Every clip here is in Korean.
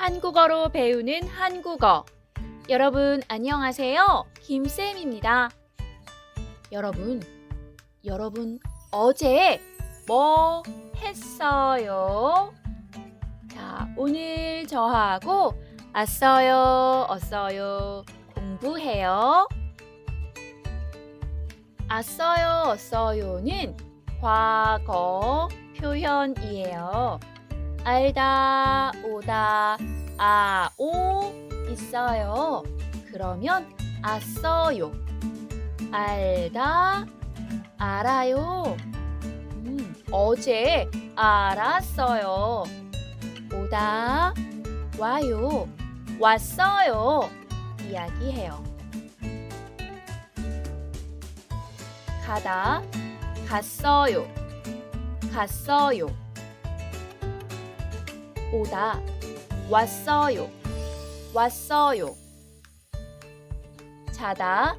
한국어로 배우는 한국어. 여러분, 안녕하세요. 김쌤입니다. 여러분, 여러분, 어제 뭐 했어요? 자, 오늘 저하고 왔어요, 어어요 공부해요. 왔어요, 어어요는 과거 표현이에요. 알다, 오다, 아, 오 있어요. 그러면 왔어요. 알다, 알아요. 음, 어제 알았어요. 오다, 와요. 왔어요. 이야기해요. 가다, 갔어요. 갔어요. 오다, 왔어요. 왔어요. 자다,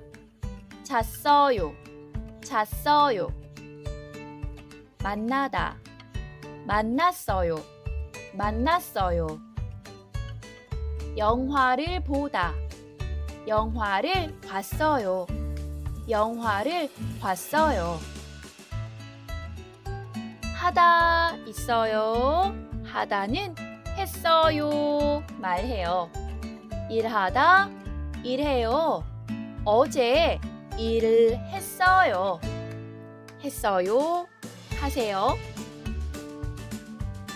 잤어요. 잤어요. 만나다, 만났어요. 만났어요. 영화를 보다, 영화를 봤어요. 영화를 봤어요. 하다 있어요. 하다는 했어요. 말해요. 일하다 일해요. 어제 일을 했어요. 했어요. 하세요.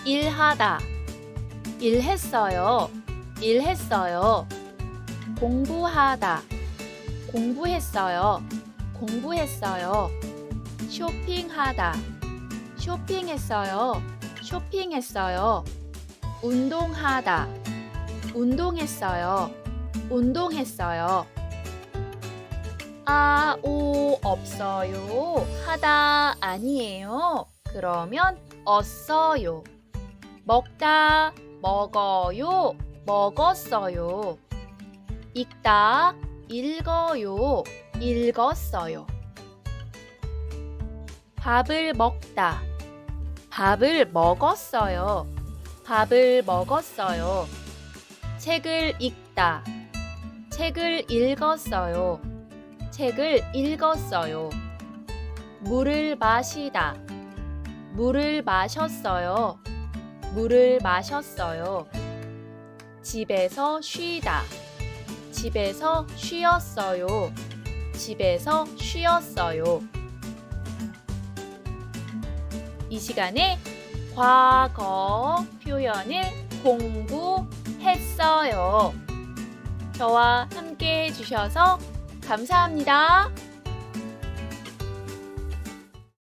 일하다 일했어요. 일했어요. 공부하다 공부했어요. 공부했어요. 쇼핑하다 쇼핑했어요. 쇼핑했어요. 운동하다. 운동했어요. 운동했어요. 아, 오, 없어요. 하다 아니에요. 그러면 없어요. 먹다, 먹어요. 먹었어요. 읽다, 읽어요. 읽었어요. 밥을 먹다. 밥을 먹었어요. 밥을 먹었어요. 책을 읽다. 책을 읽었어요. 책을 읽었어요. 물을 마시다. 물을 마셨어요. 물을 마셨어요. 집에서 쉬다. 집에서 쉬었어요. 집에서 쉬었어요. 이 시간에 과거 표현을 공부했어요. 저와 함께 해주셔서 감사합니다.